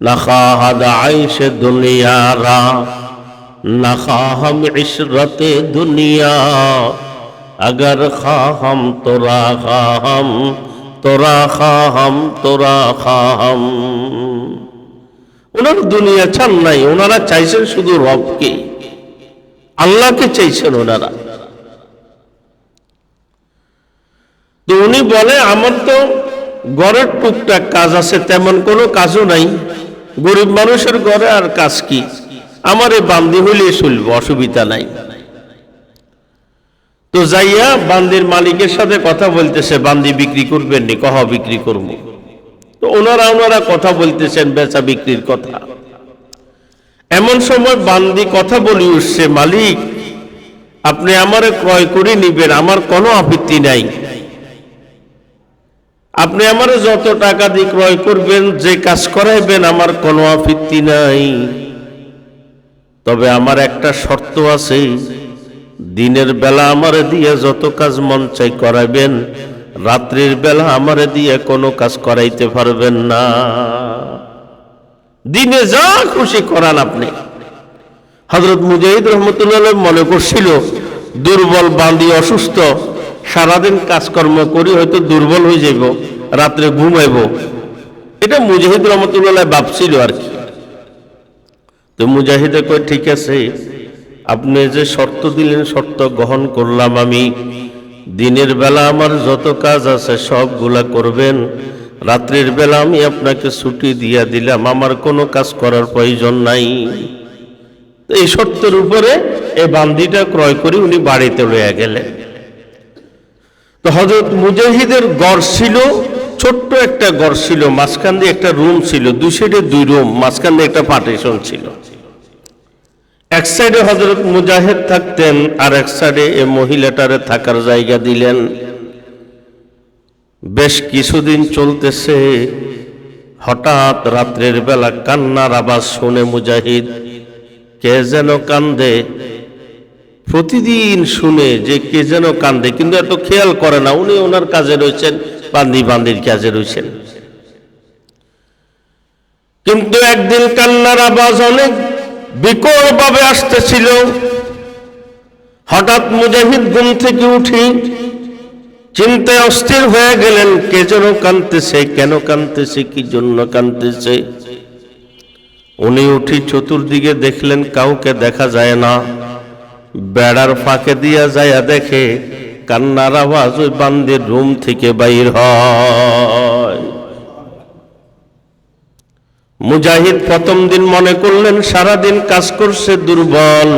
نخواهد عيش دنیا را نخواهم عشرت دنیا اگر خواهم তোরা খাহাম তোরা খাহাম তোরা খাহাম ওনার দুনিয়া চান নাই ওনারা চাইছেন শুধু রবকে আল্লাহকে চাইছেন ওনারা তো উনি বলে আমার তো গড়ের টুকটাক কাজ আছে তেমন কোনো কাজও নাই গরিব মানুষের ঘরে আর কাজ কি? আমার এই বান্দি হইলে চলবে, অসুবিধা নাই। তো যাইয়া বান্দির মালিকের সাথে কথা বলতেছে, বান্দি বিক্রি করবেন নি, কহ বিক্রি করব। তো ওনারা ওনারা কথা বলতেছেন, বেচা বিক্রির কথা। এমন সময় বান্দি কথা বলি, উঠছে, মালিক, আপনি আমারে ক্রয় করে নিবেন, আমার কোনো আপত্তি নাই। আপনি আমারে যত টাকা দিয়ে ক্রয় করবেন, যে কাজ করাইবেন, আমার কোনো আপত্তি নাই। তবে আমার একটা শর্ত আছে, দিনের বেলা আমারে দিয়ে যত কাজ মন চাই করাইবেন, রাত্রির বেলা আমারে দিয়ে কোনো কাজ করাইতে পারবেন না। দিনে যা খুশি করান আপনি। হজরত মুজাহিদ রহমতুল্লাহ মনে করছিল, দুর্বল বান্দি অসুস্থ, সারাদিন কাজকর্ম করি হয়তো দুর্বল হয়ে যাইব। রাত্রে ঘুমাইব। এটা মুজাহিদ রহমতুল্লাহ ভাবছিল আর কি। তো মুজাহিদে কয়, ঠিক আছে, আপনি যে শর্ত দিলেন, শর্ত গ্রহণ করলাম আমি। দিনের বেলা আমার যত কাজ আছে, সবগুলা করবেন। রাত্রির বেলা আমি আপনাকে ছুটি দিয়া দিলাম। আমার কোনো কাজ করার প্রয়োজন নাই। এই শর্তের উপরে এই বান্দিটা ক্রয় করে উনি বাড়িতে লইয়া গেলেন। তো হজরত মুজাহিদের গড় ছিল ছোট্ট একটা ঘর ছিল, মাঝখান দিয়ে একটা রুম ছিল, দুই সাইডে দুই রুম মাঝখান দিয়ে একটা পার্টিশন ছিল। এক সাইডে হজরত মুজাহিদ থাকতেন, আর এক সাইডে এ মহিলাটারে থাকার জায়গা দিলেন। বেশ কিছুদিন চলতেছে, হঠাৎ রাত্রের বেলা কান্নার আওয়াজ শুনে মুজাহিদ, কে যেন কান্দে। প্রতিদিন শুনে যে কে যেন কান্দে, কিন্তু এত খেয়াল করে না, উনি ওনার কাজে রয়েছেন। বান্দি বান্দির কাজে রয়েছেন। কিন্তু একদিন কান্নার আওয়াজ অনেক বিকলভাবে আসতেছিল। হঠাৎ মুজাহিদ ঘুম থেকে উঠি চিন্তায় অস্থির হয়ে গেলেন, কে যেন কানতেছে কেন কানতেছে কি জন্য কানতেছে উনি উঠি চতুর্দিকে দেখলেন, কাউকে দেখা যায় না। বেড়ার ফাঁকে দিয়া যায়া দেখে কান্নার আওয়াজ ওই বান্দির রুম থেকে বাইর হয়। মুজাহিদ প্রথম দিন মনে করলেন, সারাদিন কাজ করছে দুর্বল।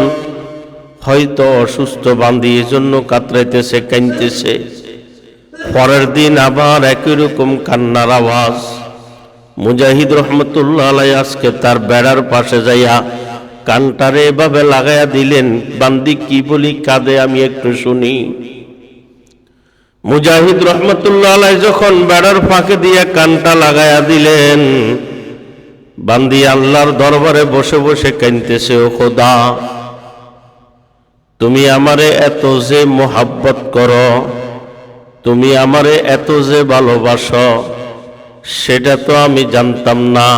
হয়তো অসুস্থ বান্দি এজন্য কাতরাইতেছে কানতেছে পরের দিন আবার একই রকম কান্নার আওয়াজ। মুজাহিদ রহমতুল্লাহ আলাই আজকে তার বেড়ার পাশে যাইয়া কানটারে এভাবে লাগাইয়া দিলেন, বান্দি, কি বলি কাঁদে, আমি একটু শুনি। মুজাহিদ রহমতুল্লাহ আলাই যখন বেড়ার ফাঁকে দিয়ে কানটা লাগাইয়া দিলেন, বান্দি আল্লাহর দরবারে বসে বসে কানতেছে ও খোদা, তুমি আমারে এত যে মোহাব্বত করো, তুমি আমারে এত যে ভালোবাসো, সেটা তো আমি জানতাম না।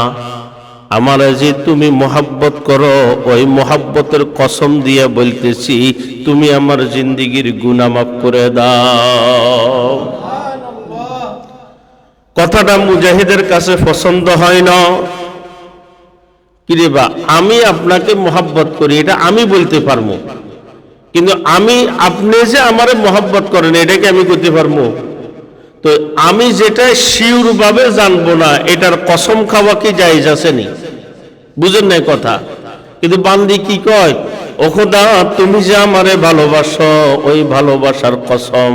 আমারে যে তুমি মোহাব্বত করো, ওই মোহাব্বতের কসম দিয়ে বলতেছি তুমি আমার জিন্দিগির গুণা মাফ করে দাও। কথাটা মুজাহিদের কাছে পছন্দ হয় না। কিরে বা, আমি আপনাকে মোহাব্বত করি, এটা আমি বলতে পারব। কিন্তু আমি, আপনি যে আমারে মহাব্বত করেন এটাকে আমি করতে পারব? তো আমি যেটা ভাবে জানব না, এটার কসম খাওয়া কি জায়েজ আছে নি? বুঝেন নাই কথা। কিন্তু বান্দি কি কয়? ও খোদা, তুমি যে আমারে ভালোবাসো, ওই ভালোবাসার কসম।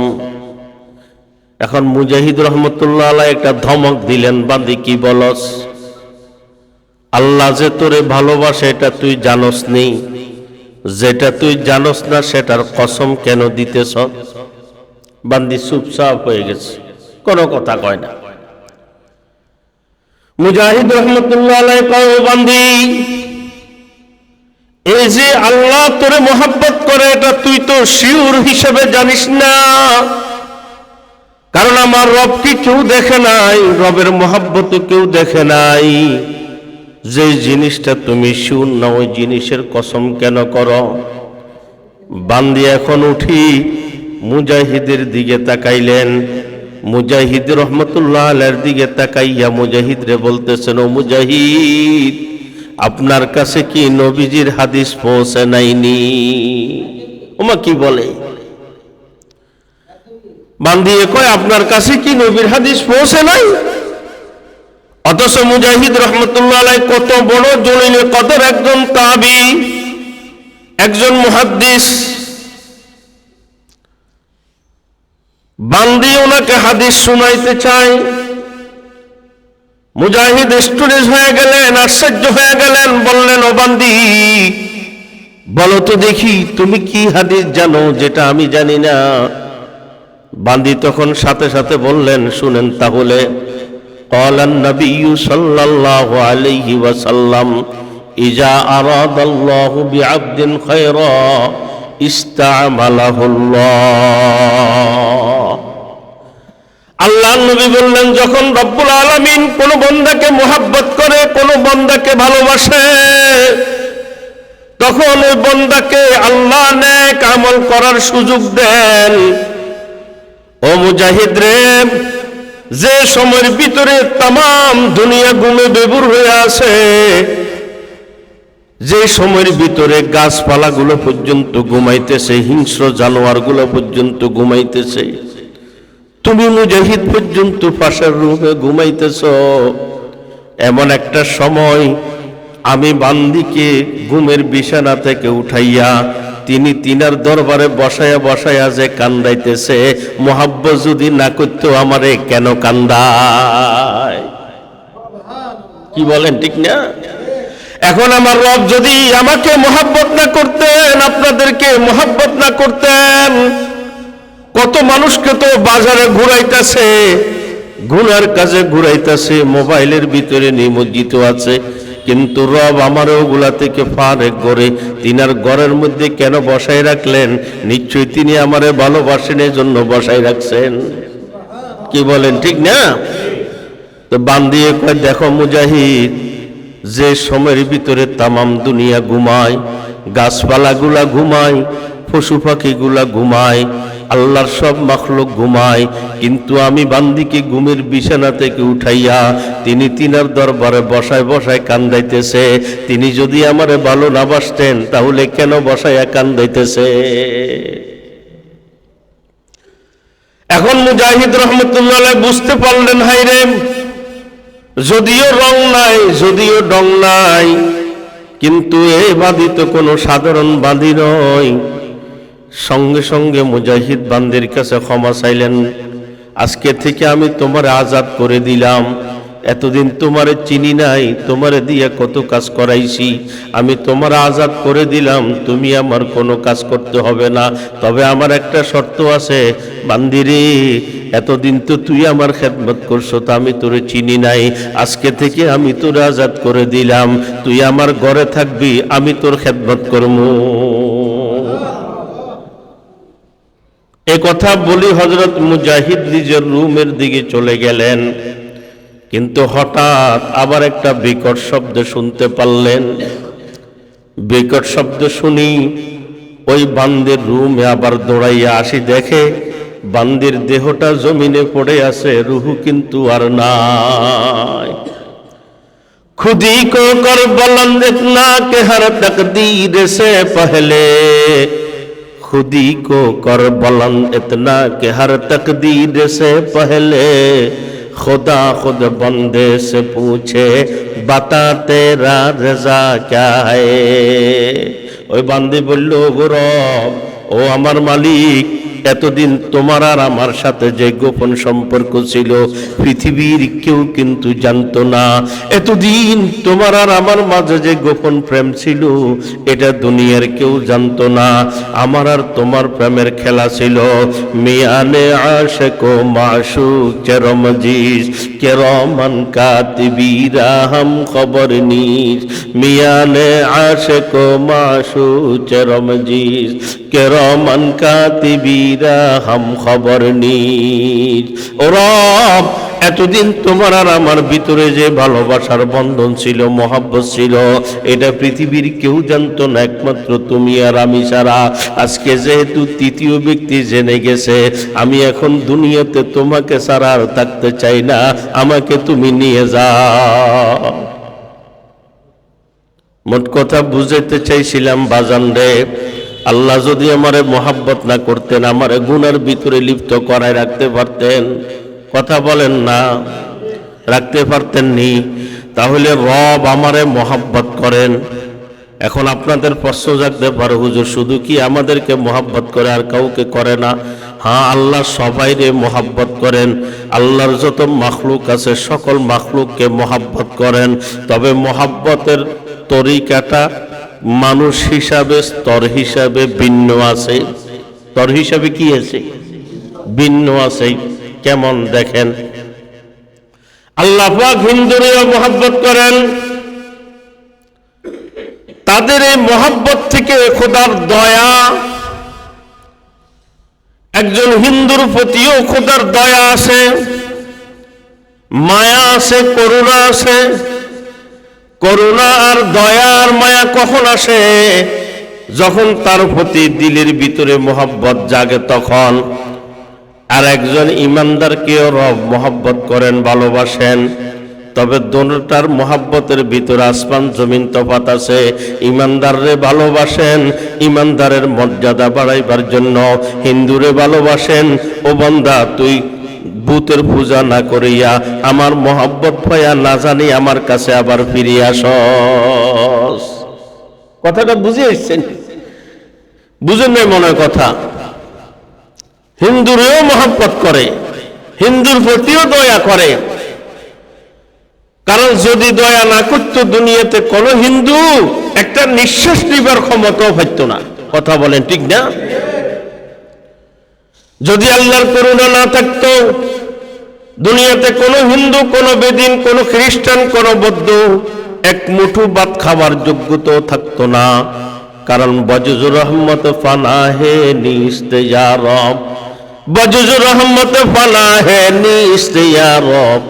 এখন মুজাহিদ রহমতুল্লাহ আলাহ একটা ধমক দিলেন, বান্দি কি বলস? আল্লাহ যে তোরে ভালোবাসে, এটা তুই জানস নেই যেটা তুই জানস না, সেটার কসম কেন দিতেছ? বান্দি চুপচাপ হয়ে গেছে, কোনো কথা কয় না। মুজাহিদ রহমতুল্লাহ আলাই কয় বান্দি এই যে আল্লাহ তোরে মোহাব্বত করে, এটা তুই তো শিউর হিসেবে জানিস না। কারণ আমার রবকে কেউ দেখে নাই, রবের মোহাব্বত কেউ দেখে নাই। যে জিনিসটা তুমি শিউর না, ওই জিনিসের কসম কেন করো? বান্দি এখন উঠি মুজাহিদের দিকে তাকাইলেন। মুজাহিদ রহমতুল্লাহ আলের দিকে তাকাইয়া মুজাহিদ রে বলতেছেন, ও মুজাহিদ আপনার কাছে কি নবীজির হাদিস পৌঁছে নাইনি ওমা কি বলে? বান্দিয়ে কয়, আপনার কাছে কি নবীর হাদিস পৌঁছে নাই অথচ মুজাহিদ রহমতুল্লাহ আলাই কত বড় জলিলে কদর, একজন তাবি, একজন মুহাদ্দিস। বান্দি ওনাকে হাদিস শুনাইতে চাই মুজাহিদ স্টুডেন্ট হয়ে গেলেন, আশ্চর্য হয়ে গেলেন, বললেন ওবান্দি বলো তো দেখি, তুমি কি হাদিস জানো যেটা আমি জানি না? বান্দি তখন সাথে সাথে বললেন, শুনেন তাহলে। কলান নবী সাল্লাল্লাহু আলাইহি ওয়াসাল্লাম ইজা আরাদাল্লাহু বিআবদিন খায়রা ইস্তামালাহুল্লাহ আল্লাহ নবী বললেন, যখন রব্বুল আলমিন কোন বন্দাকে মোহাব্বত করে, কোন বন্দাকে ভালোবাসে, তখন ওই বন্দাকে আল্লাহ নেক আমল করার সুযোগ দেন। ও মুজাহিদ রে, যে সময়ের ভিতরে তাম দুনিয়া গুমে বেবুর হয়ে আছে, যে সময়ের ভিতরে গাছপালাগুলো পর্যন্ত ঘুমাইতেছে, হিংস্র জানোয়ারগুলো পর্যন্ত ঘুমাইতেছে তুমি মুজাহিদ পর্যন্ত পাশের রুমে ঘুমাইতেছ। এমন একটা সময় আমি বান্দিকে ঘুমের বিছানা থেকে উঠাইয়া তিনি তিনার দরবারে বসায়া বসায়া যে কান্দাইতেছে মোহাব্ব যদি না করতো আমারে কেন কান্দায়? কি বলেন, ঠিক না? এখন আমার রব যদি আমাকে মোহাব্বত না করতেন, আপনাদেরকে মোহাব্বত না করতেন কত মানুষকে তো বাজারে ঘুরাইতেছে, গুনার কাজে ঘুরাইতেছে, মোবাইলের ভিতরে নিমজ্জিত আছে। কিন্তু রব আমার ওগুলা থেকে ফারেক করে, তিনার ঘরের মধ্যে কেন বসাই রাখলেন? নিশ্চয়ই তিনি আমারে ভালোবাসেন এই জন্য বসাই রাখছেন। কি বলেন, ঠিক না? তো বান্দিয়ে কয়, দেখো মুজাহিদ, যে সময়ের ভিতরে তামাম দুনিয়া ঘুমায়, গাছপালাগুলা ঘুমায়, পশু পাখিগুলা ঘুমায় আল্লাহর সব মাখলুক ঘুমায়, কিন্তু আমি বান্দিকে ঘুমের বিছানা থেকে উঠাইয়া তিনি তিনার দরবারে বসায় বসায় কান্দাইতেছে। তিনি যদি আমারে ভালো না বাসতেন, তাহলে কেন বসাইয়া কান্দাইতেছে? এখন মুজাহিদ রহমতুল্লাহ বুঝতে পারলেন হাইরে যদিও রং নাই, যদিও ডং নাই, কিন্তু এ বাঁধি তো কোনো সাধারণ বাঁধি নয়। সঙ্গে সঙ্গে মুজাহিদ বান্দির কাছে ক্ষমা চাইলেন, আজকে থেকে আমি তোমার আজাদ করে দিলাম। এতদিন তোমারে চিনি নাই, তোমারে দিয়ে কত কাজ করাইছি। আমি তোমার আজাদ করে দিলাম, তুমি আমার কোনো কাজ করতে হবে না। তবে আমার একটা শর্ত আছে, বান্দিরে, এতদিন তো তুই আমার খেদমত করছ, তা আমি তোরে চিনি নাই। আজকে থেকে আমি তোর আজাদ করে দিলাম। তুই আমার ঘরে থাকবি, আমি তোর খেদমত করব এ কথা বলি হজরত মুজাহিদ নিজের রুমের দিকে চলে গেলেন। কিন্তু হঠাৎ আবার একটা বিকট শব্দ শুনতে পারলেন। বিকট শব্দ শুনি ওই বান্দের রুমে আবার দৌড়াইয়া আসি দেখে বান্দির দেহটা জমিনে পড়ে আছে, রুহু কিন্তু আর নাই। খুদি কো কর বলন্দ না কে হর তকদীর সে পহলে। खुदी को कर बुलंद इतना कि हर तकदीर से पहले खुदा खुद बंदे से पूछे बता तेरा रजा क्या है ওই বান্দি বলল গো রব ও আমার মালিক এতদিন তোমার আর আমার সাথে যে গোপন সম্পর্ক ছিল, পৃথিবীর কেউ কিন্তু জানতো না। এতদিন তোমার আর আমার মাঝে যে গোপন প্রেম ছিল, এটা দুনিয়ার কেউ জানতো না। আমার আর তোমার প্রেমের খেলা ছিল, মিয়ানে আশেক ও মাসুক চেরমজিস কেরমান কাতিবিরা হাম খবর নিস মিয়ানে আশেক ও মাসুক চেরমজিস কেরমান কাতিবিরা হাম খবর নিস ও রব, এতদিন তোমার আর আমার ভিতরে যে ভালোবাসার বন্ধন ছিল, মহাব্বত ছিল, এটা পৃথিবীর কেউ জানতো না, একমাত্র তুমি আর আমি ছাড়া। আজকে যেহেতু তৃতীয় ব্যক্তি জেনে গেছে, আমি এখন দুনিয়াতে তোমাকে ছাড়া আর থাকতে চাই না, আমাকে তুমি নিয়ে যাও। মোট কথা বুঝাইতে চাইছিলাম বাজান রে আল্লাহ যদি আমারে মোহাব্বত না করতেন, আমারে গুনার ভিতরে লিপ্ত করায় রাখতে পারতেন। কথা বলেন না, রাখতে পারতেন নি তাহলে রব আমারে মোহাব্বত করেন। এখন আপনাদের প্রশ্ন জাগতে পারে, হুজুর, শুধু কি আমাদেরকে মোহাব্বত করে আর কাউকে করে না? হ্যাঁ আল্লাহ সবাইরে মোহাব্বত করেন। আল্লাহর যত মাখলুক আছে, সকল মাখলুককে মোহাব্বত করেন। তবে মোহাব্বতের তরিকাটা মানুষ হিসাবে, স্তর হিসাবে ভিন্ন আছে। স্তর হিসাবে কি আছে? ভিন্ন আছে। কেমন দেখেন? আল্লাহ পাক হিন্দুরেও মোহাব্বত করেন, তাদের এই মহাব্বত থেকে খোদার দয়া, একজন হিন্দুর প্রতিও খোদার দয়া আছে, মায়া আছে, করুণা আছে। করুণা আর দয়া আর মায়া কখন আসে? যখন তার প্রতি দিলের ভিতরে মোহাব্বত জাগে তখন। আর একজন ইমানদারকেও রব মোহাব্বত করেন, ভালোবাসেন। তবে দোনোটার মোহাব্বতের ভিতরে আসমান, জমিন তফাত আছে। ইমানদাররে ভালোবাসেন, ইমানদারের মর্যাদা বাড়াইবার জন্য হিন্দুরে ভালোবাসেন। ও বন্দা, তুই ভূতের পূজা না করিয়া আমার মোহাব্বত পাইয়া না জানি আমার কাছে আবার ফিরিয়ে আস কথাটা বুঝে এসছেন? বুঝেন নাই মনে কথা? হিন্দুরেও মহাব্বত করে, হিন্দুর প্রতিও দয়া করে। কারণ যদি দয়া না করত দুনিয়াতে কোন হিন্দু একটা নিঃশ্বাস নিবার ক্ষমতাও পাইত না। কথা বলেন ঠিক না? যদি আল্লাহর করুণা না থাকতো, দুনিয়াতে কোনো হিন্দু, কোনো বেদিন, কোনো খ্রিস্টান, কোনো বৌদ্ধ এক মুঠু ভাত খাবার যোগ্যতাও থাকতো না। কারণ বজুজুর রহমত ফানা হে নিস্তে রব। বজুজুর রহমত ফানা হে নিস্তে রব।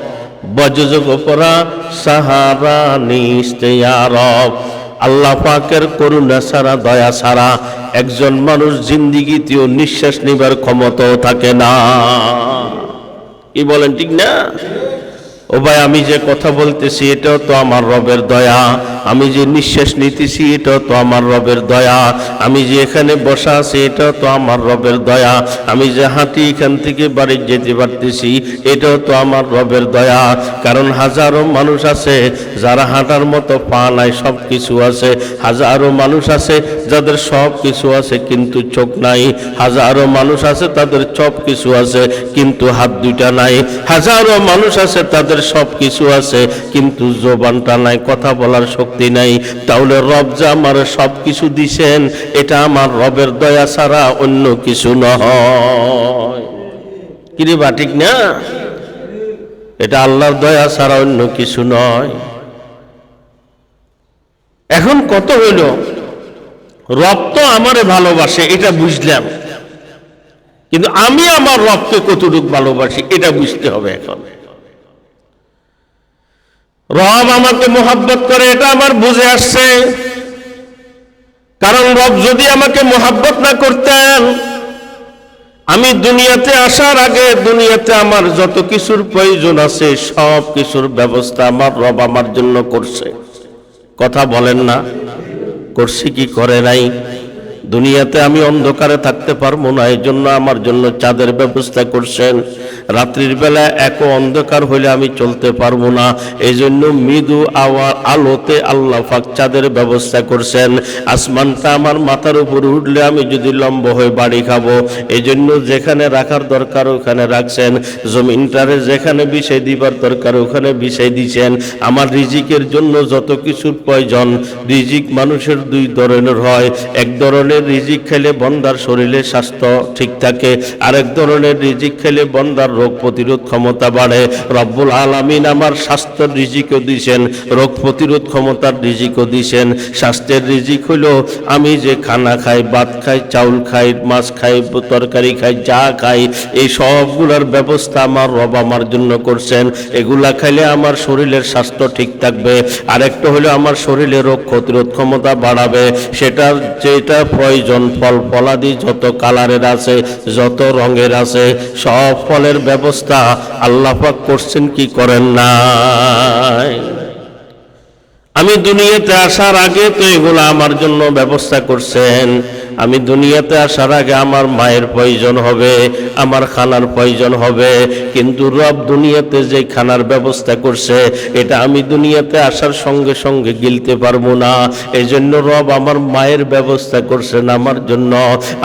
বজুজ গোপরা সাহারা নিস্তে রব। আল্লাহ পাকের করুণা সারা দয়া সারা একজন মানুষ জিন্দিগিতেও নিঃশ্বাস নিবার ক্ষমতাও থাকে না। কি বলেন, ঠিক না? ও ভাই, আমি যে কথা বলতেছি, এটাও তো আমার রবের দয়া। আমি যে নিঃশ্বাস নিতেছি, এটাও তো আমার রবের দয়া। আমি যে এখানে বসা আছি, এটাও তো আমার রবের দয়া। আমি যে হাঁটি এখান থেকে বাড়ি যেতে পারতেছি, এটাও তো আমার রবের দয়া। কারণ হাজারো মানুষ আছে, যারা হাঁটার মতো পা নাই সব কিছু আছে। হাজারো মানুষ আছে যাদের সব কিছু আছে কিন্তু চোখ নাই, হাজারো মানুষ আছে তাদের সব কিছু আছে কিন্তু হাত দুইটা নাই। হাজারো মানুষ আছে তাদের সব কিছু আছে কিন্তু জোবানটা নাই, কথা বলার শক্তি নাই। তাহলে রব যে আমার সব কিছু দিছেন, এটা আমার রবের দয়া ছাড়া অন্য কিছু নয়। কিরে বা, ঠিক না? এটা আল্লাহর দয়া ছাড়া অন্য কিছু নয়। এখন কত হইল? রব তো আমারে ভালোবাসে, এটা বুঝলাম। কিন্তু আমি আমার রবকে কতটুকু ভালোবাসি, এটা বুঝতে হবে এখন। রব আমাকে মোহাব্বত করে, এটা আমার বুঝে আসছে। কারণ রব যদি আমাকে মোহাব্বত না করতেন, আমি দুনিয়াতে আসার আগে দুনিয়াতে আমার যত কিছুর প্রয়োজন আছে, সব কিছুর ব্যবস্থা আমার রব আমার জন্য করছে। কথা বলেন না। করছে কি করে নাই? দুনিয়াতে আমি অন্ধকারে থাকতে পারব না এই জন্য আমার জন্য চাঁদের ব্যবস্থা করছেন। রাত্রির বেলা এক অন্ধকার হইলে আমি চলতে পারব না এই জন্য মৃদু আওয়ার আলোতে আল্লাহ ফাক চাঁদের ব্যবস্থা করছেন। আসমানটা আমার মাথার উপর উঠলে আমি যদি লম্ব হয়ে বাড়ি খাব এই জন্য যেখানে রাখার দরকার ওখানে রাখছেন। জমিনটারে যেখানে বিষয় দিবার দরকার ওখানে বিষয় দিছেন। আমার রিজিকের জন্য যত কিছুর প্রয়োজন, রিজিক মানুষের দুই ধরনের হয়। এক ধরনের ধরনের রিজিক খেলে বন্দার শরীরের স্বাস্থ্য ঠিক থাকে। আরেক ধরনের রিজিক খেলে বন্দার রোগ প্রতিরোধ ক্ষমতা বাড়ে। রব্বুল আলামিন আমার স্বাস্থ্যের রিজিকও দিছেন, রোগ প্রতিরোধ ক্ষমতার রিজিকও দিছেন। স্বাস্থ্যের রিজিক হলো আমি যে খানা খাই, ভাত খাই, চাউল খাই, মাছ খাই, তরকারি খাই, যা খাই, এই সবগুলোর ব্যবস্থা আমার রব আমার জন্য করছেন। এগুলা খাইলে আমার শরীরের স্বাস্থ্য ঠিক থাকবে। আরেকটা হলো আমার শরীরে রোগ প্রতিরোধ ক্ষমতা বাড়াবে। সেটা যেটা প্রয়োজন ফল ফলাদি, যত কালারের আছে, যত রঙের আছে, সব ফলের ব্যবস্থা আল্লাপাক করছেন, কি করেন না আমি দুনিয়াতে আসার আগে তো এগুলো আমার জন্য ব্যবস্থা করছেন। আমি দুনিয়াতে আসার আগে আমার মায়ের প্রয়োজন হবে, আমার খানার প্রয়োজন হবে, কিন্তু রব দুনিয়াতে যে খানার ব্যবস্থা করছে, এটা আমি দুনিয়াতে আসার সঙ্গে সঙ্গে গিলতে পারব না। এই জন্য রব আমার মায়ের ব্যবস্থা করছেন আমার জন্য।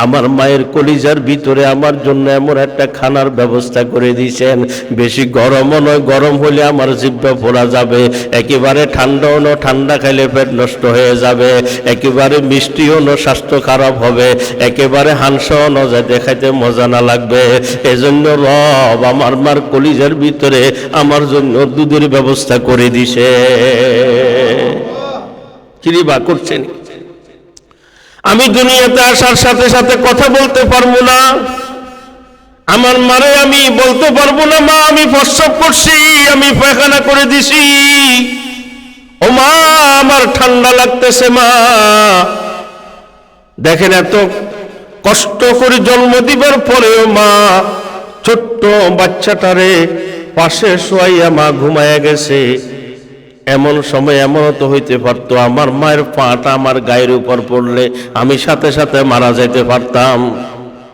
আমার মায়ের কলিজার ভিতরে আমার জন্য এমন একটা খানার ব্যবস্থা করে দিয়েছেন। বেশি গরমও নয়, গরম হলে আমার জিব্বা পড়া যাবে। একেবারে ঠান্ডাও নয়, ঠান্ডা খাইলে পেট নষ্ট হয়ে যাবে। একেবারে মিষ্টিও ন স্বাস্থ্য খারাপ হবে। একেবারে হাংসাও ন যায় দেখাইতে মজা না লাগবে। এজন্য রব আমার মার কলিজার ভিতরে আমার জন্য দুধের ব্যবস্থা করে দিছে। কিরিবা করছেন আমি দুনিয়াতে আসার সাথে সাথে কথা বলতে পারব না। আমার মারে আমি বলতে পারব না, মা, আমি প্রস্রাব করছি, আমি পায়খানা করে দিছি। ও মা আমার ঠান্ডা লাগতেছে, মা। দেখেন এত কষ্ট করে জন্ম দিবার পরেও মা ছোট্ট বাচ্চাটারে পাশে শোয়াইয়া মা ঘুমায়া গেছে। এমন সময় এমন তো হইতে পারতো, আমার মায়ের পাটা আমার গায়ের উপর পড়লে আমি সাথে সাথে মারা যাইতে পারতাম।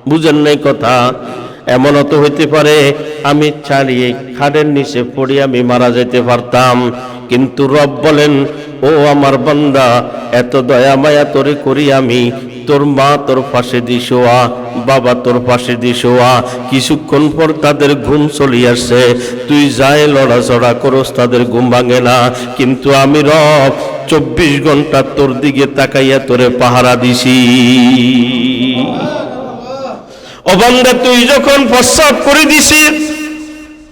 বুঝেন নাই কথা? এমন তো হইতে পারে, আমি চালিয়ে খাটের নিচে পড়ে আমি মারা যেতে পারতাম। কিন্তু রব বলেন, ও আমার বান্দা, এত দয়া মায়া তোরে করি আমি তোর মা তোর পাশে দিশোয়া বাবা তোর পাশে দিশোয়া কিছুক্ষণ পর তাদের ঘুম চলি আসছে। তুই যাই লড়াচড়া করস, তাদের ঘুম ভাঙে না। কিন্তু আমি রব, চব্বিশ ঘণ্টা তোর দিকে তাকাইয়া তোরে পাহারা দিছি। ও তুই যখন প্রস্রাব করে দিছিস,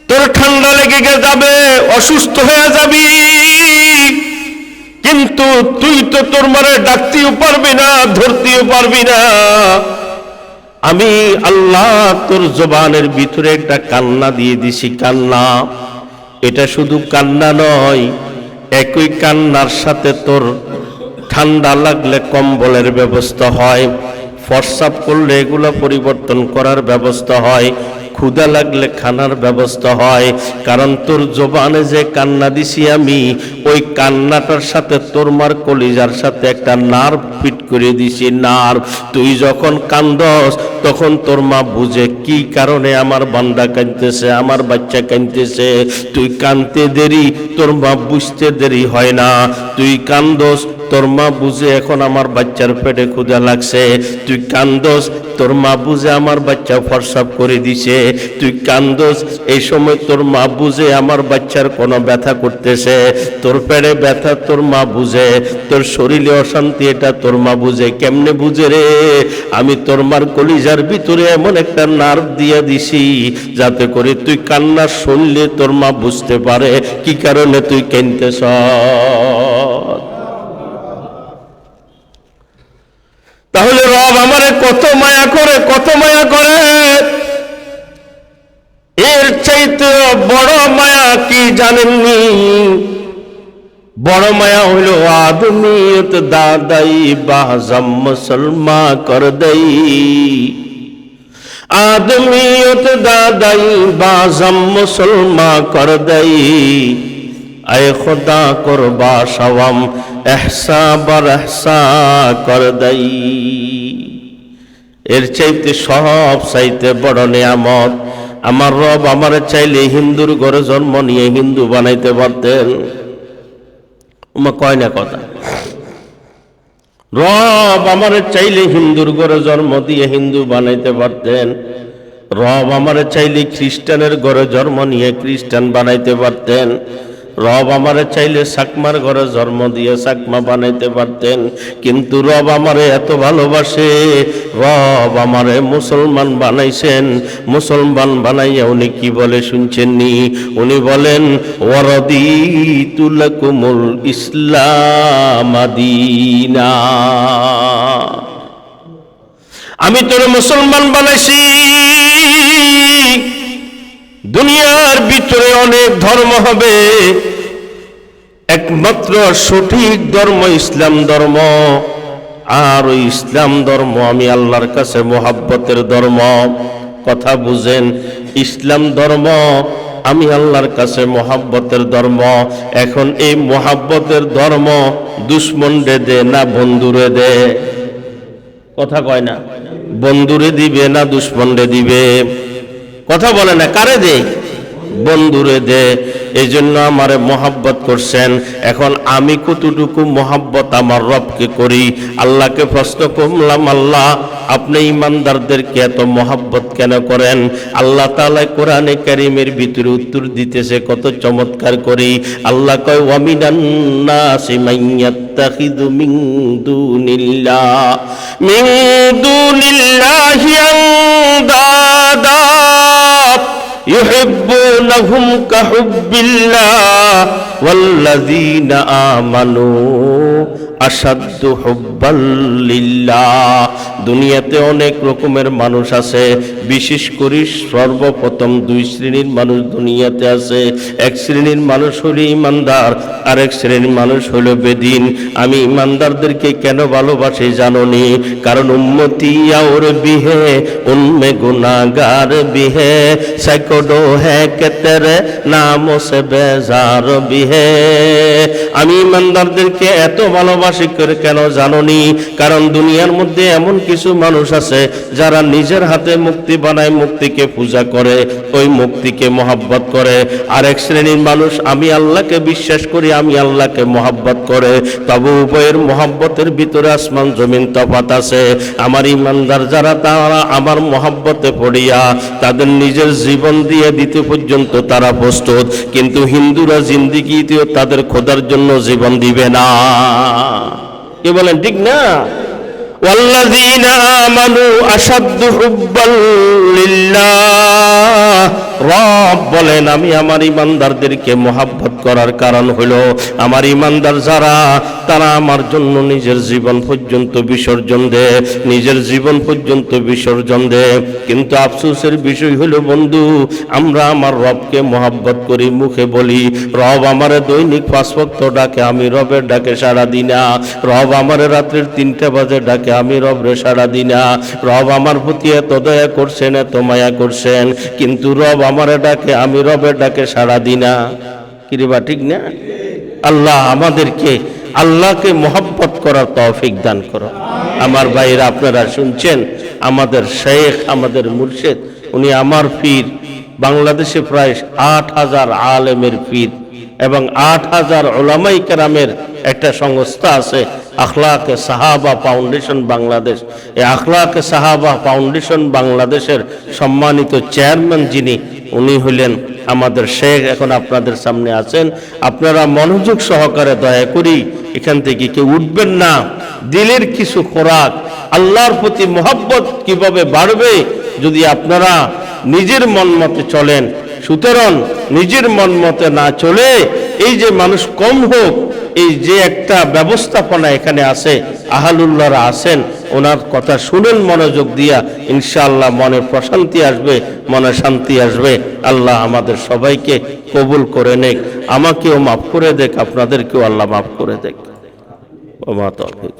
তোর ঠান্ডা লেগে যাবে, অসুস্থ হয়ে যাবি। কিন্তু তুই তো তোর মারে ডাকতেও পারবি না, ধরতেও পারবি না। আমি আল্লাহ তোর জবানের ভিতরে একটা কান্না দিয়ে দিছি, কান্না। এটা শুধু কান্না নয়, একই কান্নার সাথে তোর ঠান্ডা লাগলে কম্বলের ব্যবস্থা হয়, ফর্সাপ করলে এগুলো পরিবর্তন করার ব্যবস্থা হয়। ক্ষুদা লাগলে খানার ব্যবস্থা হয়। কারণ তোর জবানে যে কান্না দিছি আমি, ওই কান্নাটার সাথে তোর মার কলিজার সাথে একটা নার্ভ ফিট করে দিছি, নার্ভ। তুই যখন কান্দস, তখন তোর মা বুঝে কি কারণে আমার বান্দা কাঁদতেছে, আমার বাচ্চা কাঁদতেছে। তুই কানতে দেরি, তোর মা বুঝতে দেরি হয় না। তুই কান্দস তোর মা বুঝে এখন আমার বাচ্চার পেটে ক্ষুদা লাগছে। তুই কান্দোস, তোর মা বুঝে আমার বাচ্চা ফরসাপ করে দিছে। তুই কান্দোস, এই সময় তোর মা বুঝে আমার বাচ্চার কোনো ব্যথা করতেছে। তোর পেটে ব্যথা তোর মা বুঝে, তোর শরীরে অশান্তি এটা তোর মা বুঝে। কেমনে বুঝে রে? আমি তোর মার কলিজার ভিতরে এমন একটা নার্ভ দিয়ে দিছি, যাতে করে তুই কান্না শুনলে তোর মা বুঝতে পারে, কি কারণে তুই কেনতেছ তাহলে রব আমারে কত মায়া করে, কত মায়া করে। এর চাইতে বড় মায়া কি জানেননি? বড় মায়া হইল আদমিয়ত দাদাই, বাহজম মুসলমা কর দই। আদমিয়ত দাদাই বাজম মুসলমা কর দই। আয় খোদা করবা সওয়াম এহসা বর এহসা কর দই। এর চাইতে সব চাইতে বড় নিয়ামত, আমার রব আমার চাইলে হিন্দুর ঘরে জন্ম নিয়ে হিন্দু বানাইতে পারতেন। ওমা কয় না কথা? রব আমার চাইলে হিন্দুর ঘরে জন্ম দিয়ে হিন্দু বানাইতে পারতেন। রব আমার চাইলে খ্রিস্টানের ঘরে জন্ম নিয়ে খ্রিস্টান বানাইতে পারতেন। রব আমারে চাইলে সাকমার ঘরে জন্ম দিয়ে সাকমা বানাইতে পারতেন, কিন্তু রব আমারে এত ভালোবাসে। রব আমারে মুসলমান বানাইছেন, মুসলমান বানাইয়া উনি কি বলে শুনছেননি? উনি বলেন ওয়ারদি তুলকুমুল ইসলামাদিনা আমি তোরে মুসলমান বানাইছি। দুনিয়ার ভিতরে অনেক ধর্ম হবে। একমাত্র সঠিক ধর্ম ইসলাম ধর্ম। আর ওই ইসলাম ধর্ম আমি আল্লাহর কাছে মোহাব্বতের ধর্ম। কথা বুঝেন, ইসলাম ধর্ম আমি আল্লাহর কাছে মোহাব্বতের ধর্ম। এখন এই মোহাব্বতের ধর্ম দুশ্মনরে দে না বন্ধুরে দে। কথা কয় না বন্ধুরে দিবে না দুশ্মনরে দিবে। কথা বলে না, কারে দে? বন্ধুরে দে। এই জন্য আমারে মহাব্বত করছেন। এখন আমি কতটুকু মহাব্বত আমার রবকে করি? আল্লাহকে প্রশ্ন করলাম, আল্লাহ, আপনি ইমানদারদেরকে এত মহাব্বত কেন করেন? আল্লাহ তাআলা কোরআনে কারিমের ভিতরে উত্তর দিতেছে, কত চমৎকার করি। আল্লাহ কয়, ওয়ামিনান নাসি মাইয়াত্তাখিদু মিন দুনিল্লাহ। মিন দুনিল্লাহি يحبونهم كحب الله والذين آمنوا আসাদু হব্বাল্লিল্লা দুনিয়াতে অনেক রকমের মানুষ আছে। বিশেষ করে সর্বপ্রথম দুই শ্রেণির মানুষ দুনিয়াতে আছে। এক শ্রেণির মানুষ হলো ইমানদার আর এক শ্রেণির মানুষ হলো বেদিন। আমি ইমানদারদেরকে কেন ভালোবাসি জাননি? কারণ উন্মতি আর বিহে উন্মে গুনাগার বিহে। সাইকোডো হ্যাঁ হে কেতের নাম সে বেজার বিহে। আমি ইমানদারদেরকে এত ভালোবাসি করে কেন জাননি? কারণ দুনিয়ার মধ্যে এমন কিছু মানুষ আছে যারা নিজের হাতে মুক্তি বানায় মুক্তিকে পূজা করে, ওই মুক্তিকে মহাব্বত করে। আরেক শ্রেণির মানুষ, আমি আল্লাহকে বিশ্বাস করি, আমি আল্লাহকে মহাব্বত করে। তবে উভয়ের মহাব্বতের ভিতরে আসমান, জমিন তফাত আছে। আমার ইমানদার যারা, তারা আমার মহাব্বতে পড়িয়া তাদের নিজের জীবন দিয়ে দিতে পর্যন্ত তারা প্রস্তুত। কিন্তু হিন্দুরা জিন্দিগিতেও তাদের খোদার জন্য জীবন দিবে না। কি বলেন ঠিক না? والذين آمنوا أشد حبا لله রব বলেন আমি আমার ইমানদারদেরকে মোহাব্বত করার কারণ হলো আমার ইমানদার যারা তারা আমার জন্য নিজের জীবন পর্যন্ত বিসর্জন দেয় নিজের জীবন পর্যন্ত বিসর্জন দেয় কিন্তু আফসোসের বিষয় হলো বন্ধু আমরা আমার রবকে মোহাব্বত করি মুখে বলি রব আমারে দৈনিক পাঁচ ভক্ত ডাকে আমি রবের ডাকে সাড়া দিই না রব আমারে রাত্রের তিনটা বাজে ডাকে আমি রবরে সাড়া দিই না। রব আমার প্রতি এত দয়া করছেন, এত মায়া করছেন, কিন্তু রব আমার ডাকে, আমি রবের ডাকে সাড়া দিই না। কিরিবা ঠিক না? আল্লাহ আমাদেরকে, আল্লাহকে মোহাব্বত করার তৌফিক দান করো। আমার ভাইরা আপনারা শুনছেন? আমাদের শেখ, আমাদের মুর্শেদ, উনি আমার পীর। বাংলাদেশে প্রায় আট হাজার আলেমের পীর এবং আট হাজার ওলামাই কেরামের একটা সংস্থা আছে। আখলাকে সাহাবা ফাউন্ডেশন বাংলাদেশ। এই আখলাকে সাহাবা ফাউন্ডেশন বাংলাদেশের সম্মানিত চেয়ারম্যান যিনি, উনি হলেন আমাদের শেখ, এখন আপনাদের সামনে আছেন। আপনারা মনোযোগ সহকারে দয়া করি এখান থেকে কেউ উঠবেন না। দিলের কিছু খোরাক, আল্লাহর প্রতি মোহাব্বত কীভাবে বাড়বে, যদি আপনারা নিজের মন মতে চলেন, সুতরাং নিজের মন মতে না চলে এই যে মানুষ কম হোক, এই যে একটা ব্যবস্থাপনা এখানে আছে, আহালুল্লাহরা আছেন, ওনার কথা শুনেন, মনোযোগ দিয়া, ইনশাআল্লাহ মনে প্রশান্তি আসবে মনে শান্তি আসবে। আল্লাহ আমাদের সবাইকে কবুল করে নেক। আমাকেও মাফ করে দেখ আপনাদেরকেও আল্লাহ মাফ করে দেখ ওমা তফিক